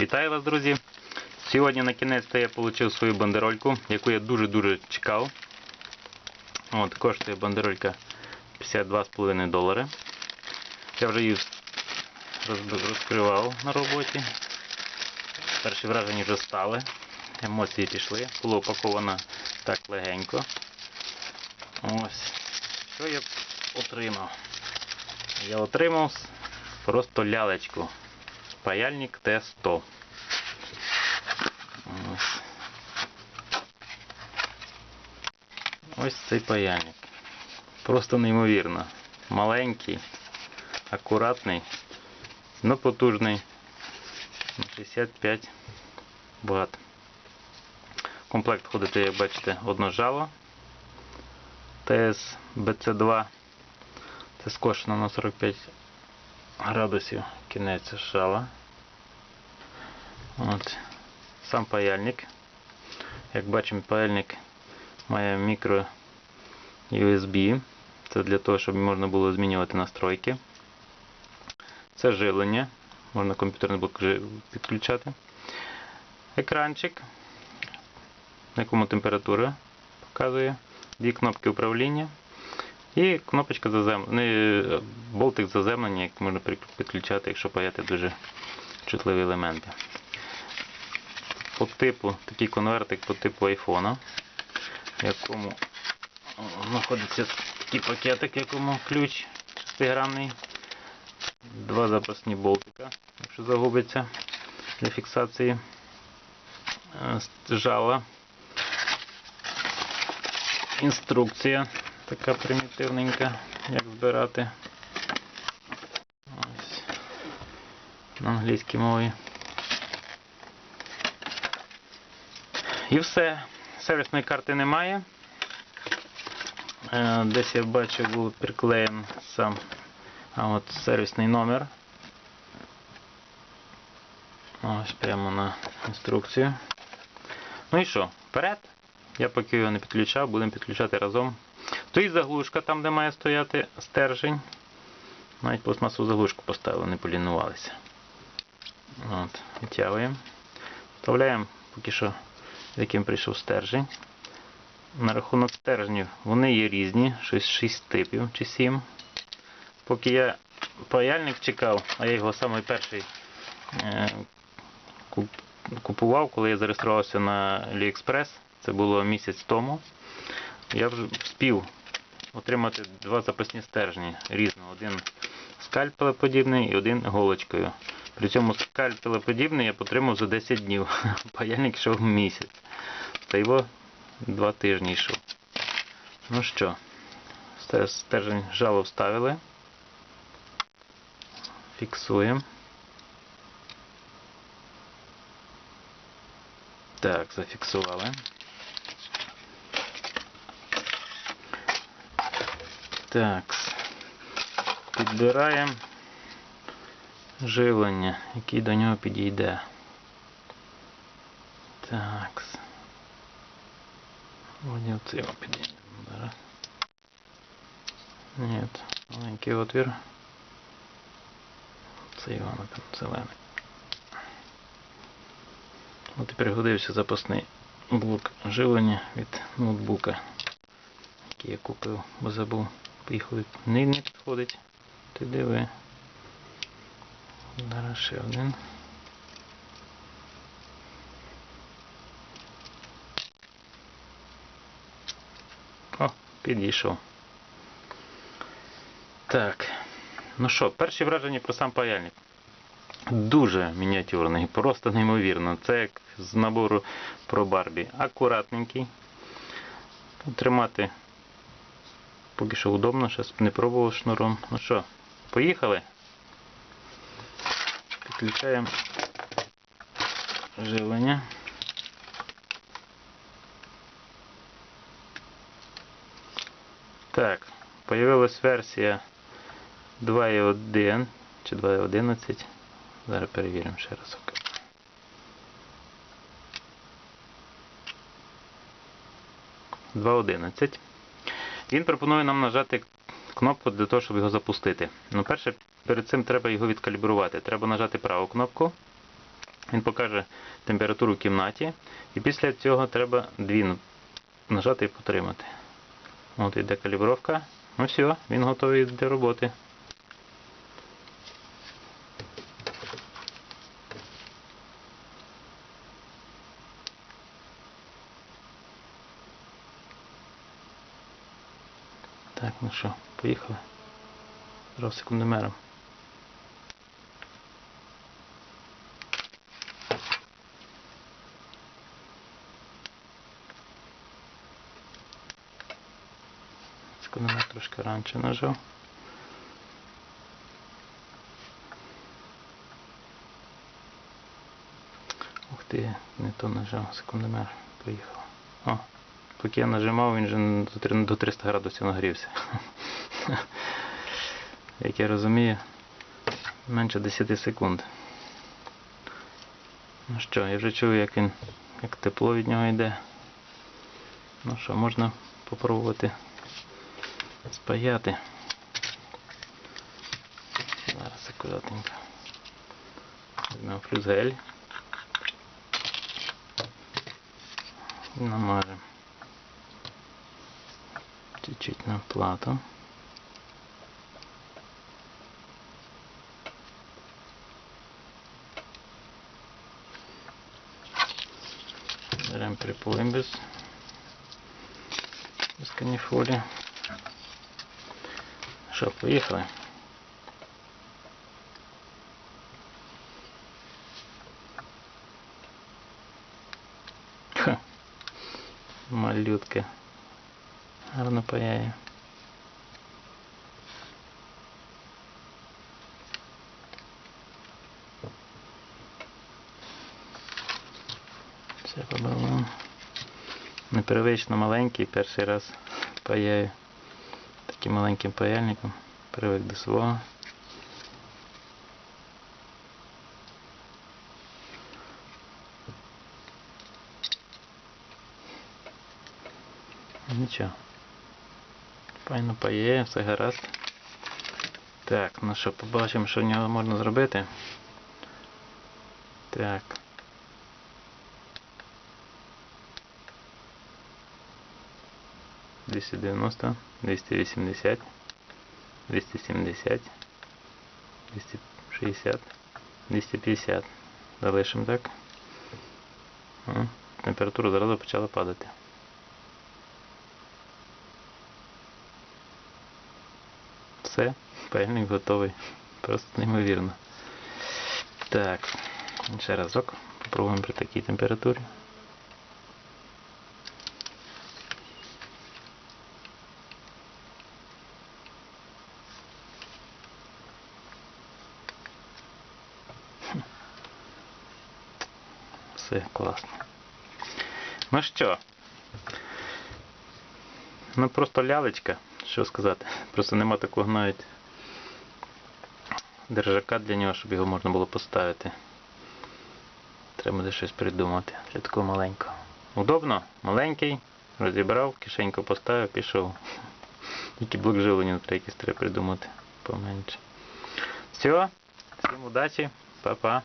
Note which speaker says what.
Speaker 1: Вітаю вас, друзі! Сьогодні на кінець я отримав свою бандерольку, яку я дуже-дуже чекав. От, коштує бандеролька 52,5 долари. Я вже її розкривав на роботі. Перші враження вже стали. Емоції пішли. Було упаковано так легенько. Ось. Що я отримав? Я отримав просто лялечку. Паяльник Т100. Ось. Цей паяльник. Просто неймовірно. Маленький, акуратний, но потужний. 65 Вт. Комплект входить, як бачите, одно жало. ТС БЦ2. Це скошено на 45 градусів кінець жала. От. Сам паяльник. Як бачимо, паяльник має мікро USB. Це для того, щоб можна було змінювати настройки. Це живлення. Можна комп'ютерний блок підключати. Екранчик, на якому температура показує. Дві кнопки управління. І кнопочка заземлення, болтик заземлення, як можна підключати, якщо паяти дуже чутливі елементи. По типу, такий конвертик по типу айфона, в якому знаходиться такий пакетик, в якому ключ шестигранний, два запасні болтика, якщо загубиться для фіксації е, жала. Інструкція така примітивненька, як збирати. Ось. На англійській мові. І все. Сервісної карти немає. Е, Десь я бачив, був приклеєн сам а от сервісний номер. Ось прямо на інструкцію. Ну і що, вперед? Я поки його не підключав, будемо підключати разом. Стоїть заглушка там, де має стояти стержень. Навіть пластмасову заглушку поставили, не полінувалися. От, Витягуємо. Вставляємо поки що, з яким прийшов стержень. На рахунок стержнів вони є різні, щось 6 типів чи 7. Поки я паяльник чекав, а я його самий перший е, купував, коли я зареєструвався на AliExpress, це було місяць тому. Я вже вспів отримати два запасні стержні різного. Один скальпелеподібний і один голочкою. При цьому скальпелеподібний я отримав за 10 днів. Паяльник йшов місяць. Та його два тижні йшов. Ну що, стержень жало вставили. Фіксуємо. Так, зафіксували. Так. Підбираємо живлення, яке до нього підійде. Так. Вроді оце його підійде. Зараз. Ні, маленький отвір. Це його напевно зелений. От і пригодився запасний блок живлення від ноутбука, який я купив, бо забув. Поїхав не, підходить. Ти диви. Зараз ще один. О, підійшов. Так. Ну що, перші враження про сам паяльник. Дуже мініатюрний, просто неймовірно. Це як з набору про Барбі. Акуратненький. Тримати поки що удобно, зараз не пробував шнуром. Ну що, поїхали? Підключаємо живлення. Так, появилась версія 2.1 чи 2.11. Зараз перевіримо ще разок. Два одинадцять. Він пропонує нам нажати кнопку для того, щоб його запустити. Ну, перше, перед цим треба його відкалібрувати. Треба нажати праву кнопку Він покаже температуру в кімнаті. І після цього треба дві нажати і потримати. От іде калібровка. Ну все, він готовий до роботи. Так, ну що, поїхали. Зараз секундомером. Секундомер трошки раніше нажав. Ух ти, не то нажав, секундомер, поїхав. О, поки я нажимав, він же до до 300 градусів нагрівся. Як я розумію, менше 10 секунд. Ну що, я вже чую, як він, як тепло від нього йде. Ну що, можна попробувати спаяти. Зараз акуратненько. Візьмемо флюзгель. І намажемо. Чуть-чуть на плату. Беремо припулим без, без каніфолі. Що, поїхали? Ха. Малютка. Гарно паяє. Все побалом. Непривично маленький, перший раз паяю таким маленьким паяльником. Привик до свого. Нічого. Файно пає, все гаразд. Так, ну що, побачимо, що в нього можна зробити. Так. Двісті дев'яносто, двісті вісімдесят, двісті сімдесят, двісті шістдесят, двісті п'ятдесят. Залишимо так. Температура зразу почала падати. Все, паяльник готовий. Просто неймовірно. Так, ще разок. Попробуємо при такій температурі. Все класно. Ну що? Ну просто лялечка, що сказати. Просто нема такого навіть держака для нього, щоб його можна було поставити. Треба буде щось придумати для такого маленького. Удобно, маленький, розібрав, кишеньку поставив, пішов. Тільки блок живлення треба якийсь треба придумати поменше. Все, всім удачі, па-па.